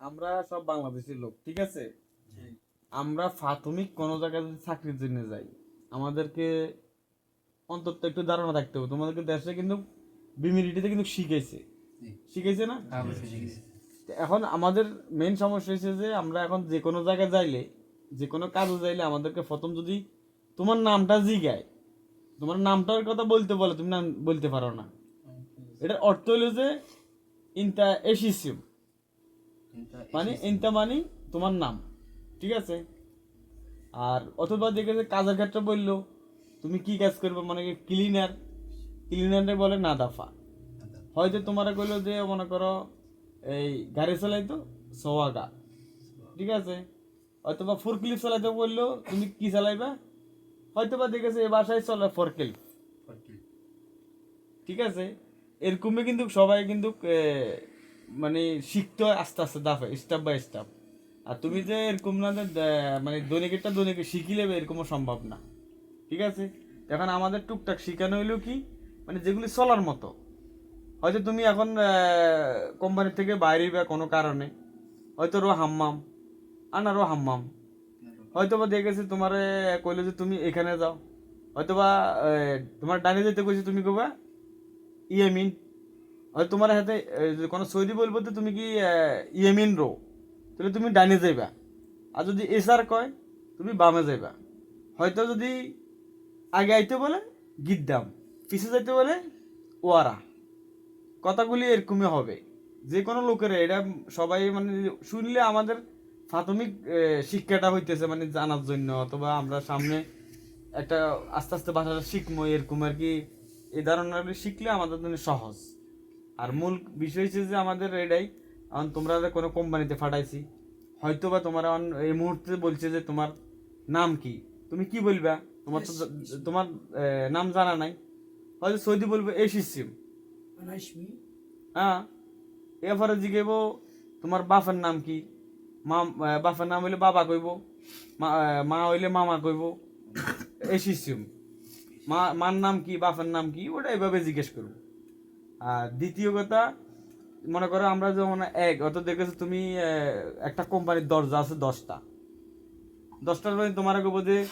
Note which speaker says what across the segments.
Speaker 1: আমরা সব বাংলাদেশের লোক ঠিক আছে? আমরা প্রাথমিক কোনো জায়গায় যদি চাকরির জন্য যাই আমাদেরকে অন্তত একটু ধারণা থাকতে হবে। তোমাদেরকে দেশে কিন্তু বিমিলিটিতে কিন্তু শিখেছে শিখেছে না? তো এখন আমাদের মেন সমস্যা হয়েছে যে আমরা এখন যে কোনো জায়গায় যাইলে যে কোনো কাজে যাইলে আমাদেরকে প্রথম যদি তোমার নামটা জিগায় তোমার নামটার কথা বলতে বলে তুমি নাম বলতে পারো না। এটার অর্থ হলো যে ইনটা এসিসিম মানে ইনটা মানে তোমার নাম ঠিক আছে? আর অথবা দেখেছে কাজের ক্ষেত্রে বলল তুমি কি কাজ করবে? মানে ক্লিনার ক্লিনারে বলে না দাফা হয়তো তোমারা কইলো যে মনে করো এই গাড়ি চালাইতো সোয়াগা ঠিক আছে? হয়তোবা ফোর ক্লিপ চালাইতে বলল তুমি কি চালাইবা? হয়তোবা দেখেছে এ বাসায় চলে ফোর ক্লিপ ঠিক আছে? এরকমই কিন্তু সবাই কিন্তু মানে শিখতে হয় আস্তে আস্তে দাফে স্টেপ বাই স্টেপ আর তুমি যে এরকম না মানে দৈনিকেরটা দৈনিকে শিখি নেবে এরকমও সম্ভব না। ঠিক আছে? এখন আমাদের টুকটাক শিখানো হইল কি মানে যেগুলি চলার মতো। হয়তো তুমি এখন কোম্পানি থেকে বাইরে বা কোনো কারণে। হয়তো রো হাম্মাম, আনা রো হাম্মাম। হয়তো বা দেখেছে তোমার কইলো যে তুমি এখানে যাও। হয়তো বা তোমার ডানে যেতে কইছে, তুমি কবা ইয়েমিন হয়তো তোমার হাতে কোনো সৌদি বলব তো তুমি কি ইয়েমিন রো? তাহলে তুমি ডানে যাইবা। আর যদি এসার কয়, তুমি বামে যাইবা। হয়তো যদি আগে আইতে বলে, গিদ্দাম। পিছে যাইতে বলে, ওয়ারা। কথাগুলি এরকমই হবে। যে কোনো লোকের, এটা সবাই মানে শুনলে আমাদের প্রাথমিক শিক্ষাটা হইতেছে মানে জানার জন্য, অথবা আমরা সামনে একটা আস্তে আস্তে ভাষাটা শিখব এরকম আর কি। এই ধারণাগুলি শিখলে আমাদের জন্য সহজ। আর মূল বিষয় হচ্ছে যে আমাদের এটাই এখন তোমরা কোনো কোম্পানিতে ফাটাইছি হয়তো বা তোমার এই মুহূর্তে বলছে যে তোমার নাম কি? তুমি কি বলবা? তোমার তো তোমার নাম জানা নাই। হয়তো সৌদি বলবে এই সিস্টেম হ্যাঁ। এরপরে জিগেব তোমার বাপের নাম কি? মা বাপের নাম হইলে বাবা কইব মা মা হইলে মামা কইব এই সিস্টেম মা মার নাম কি বাপের নাম কি ওটা এভাবে জিজ্ঞেস করব। আর দ্বিতীয় কথা মনে করো আমরা যেমন এক অত দেখেছ তুমি একটা কোম্পানির দরজা আছে দশটা। দশটার মধ্যে তোমার কইব যে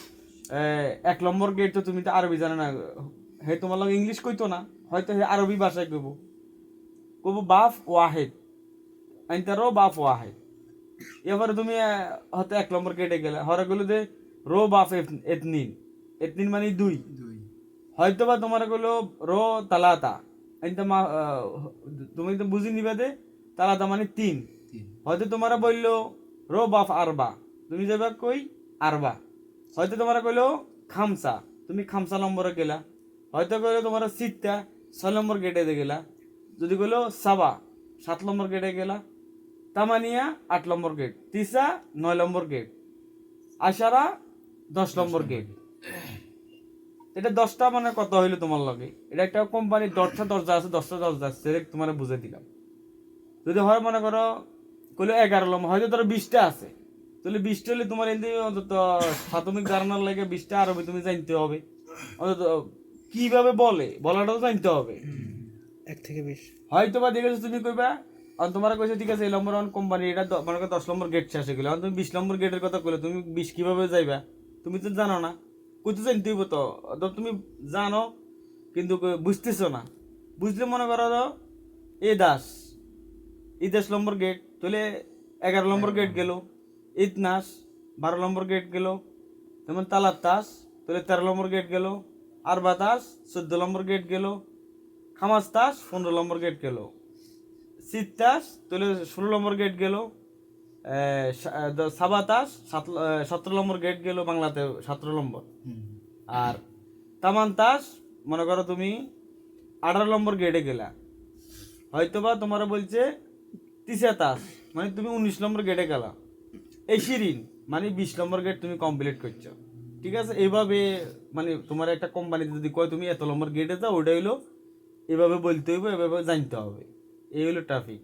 Speaker 1: আহ, এক নম্বর গেট তো তুমি তো আরবি জানো না। হে তোমার লগে ইংলিশ কইতো না। হয়তো হে আরবি ভাষায় কইব। কব বাফ ওয়াহেদ। আইনতারও বাফ ওয়াহেদ। এবারে তুমি হয়তো এক নম্বর কেটে গেলে। হরে গেলো যে রো বাফ এত- এতনিন। এতনিন মানে দুই। হয়তো বা তোমার গেলো রো তালাতা। মা তুমি তো বুঝি নিবে দে তালাতা মানে তিন। হয়তো তোমারা বলল রো বাফ আরবা। তুমি যাবে কই আরবা। হয়তো তোমারা কইলো খামসা। তুমি খামসা নম্বরে গেলা। হয়তো কইলো তোমার সিটটা ছয় নম্বর গেটে গেলা। যদি কইলো সাবা। সাত নম্বর গেটে গেলা। তামানিয়া আট নম্বর গেট। তিসা নয় নম্বর গেট। আশারা দশ নম্বর গেট। এটা দশটা মানে কত হইল তোমার লগে? এটা একটা কোম্পানির দশটা দরজা আছে দশটা দরজা আছে সেটা তোমার বুঝে দিলাম। যদি হয় মনে করো কইলো এগারো নম্বর হয়তো ধরো বিশটা আছে। তাহলে বিশটা হলে তোমার এদিকে অন্তত প্রাথমিক ধারণার লাগে বিশটা আরবি তুমি জানতে হবে। অন্তত কীভাবে বলে বলাটাও জানতে হবে।
Speaker 2: এক থেকে বিশ।
Speaker 1: হয়তো বা দেখেছ তুমি কইবা আর তোমার কইছে ঠিক আছে এই নম্বর ওয়ান কোম্পানি এটা মনে করো দশ নম্বর গেট শেষ হয়ে গেলো। তুমি বিশ নম্বর গেটের কথা কইলে তুমি বিশ কীভাবে যাইবা? তুমি তো জানো না। কইতে হইব তো। তুমি জানো কিন্তু বুঝতেছো না। বুঝলে মনে করো তো, এ দাস এই দশ নম্বর গেট তাহলে এগারো নম্বর গেট গেল। ঈদ নাস বারো নম্বর গেট গেল। যেমন তালার তাস তাহলে তেরো নম্বর গেট গেল। আর বাতাস চোদ্দ নম্বর গেট গেল। খামাস তাস পনেরো নম্বর গেট গেল। শীত তাস তাহলে ষোলো নম্বর গেট গেল। সাবা তাস সাত সতেরো নম্বর গেট গেল বাংলাতে সতেরো নম্বর। আর তামান তাস মনে করো তুমি আঠারো নম্বর গেটে গেলা। হয়তোবা তোমার বলছে তিসা তাস মানে তুমি উনিশ নম্বর গেটে গেলা। এই শিরিন মানে বিশ নম্বর গেট তুমি কমপ্লিট করছ। ঠিক আছে? এইভাবে মানে তোমার একটা কোম্পানিতে যদি কয় তুমি এত নম্বর গেটে যাও ওটা হইল এভাবে বলতে হইব এভাবে জানতে হবে। এই হলো ট্রাফিক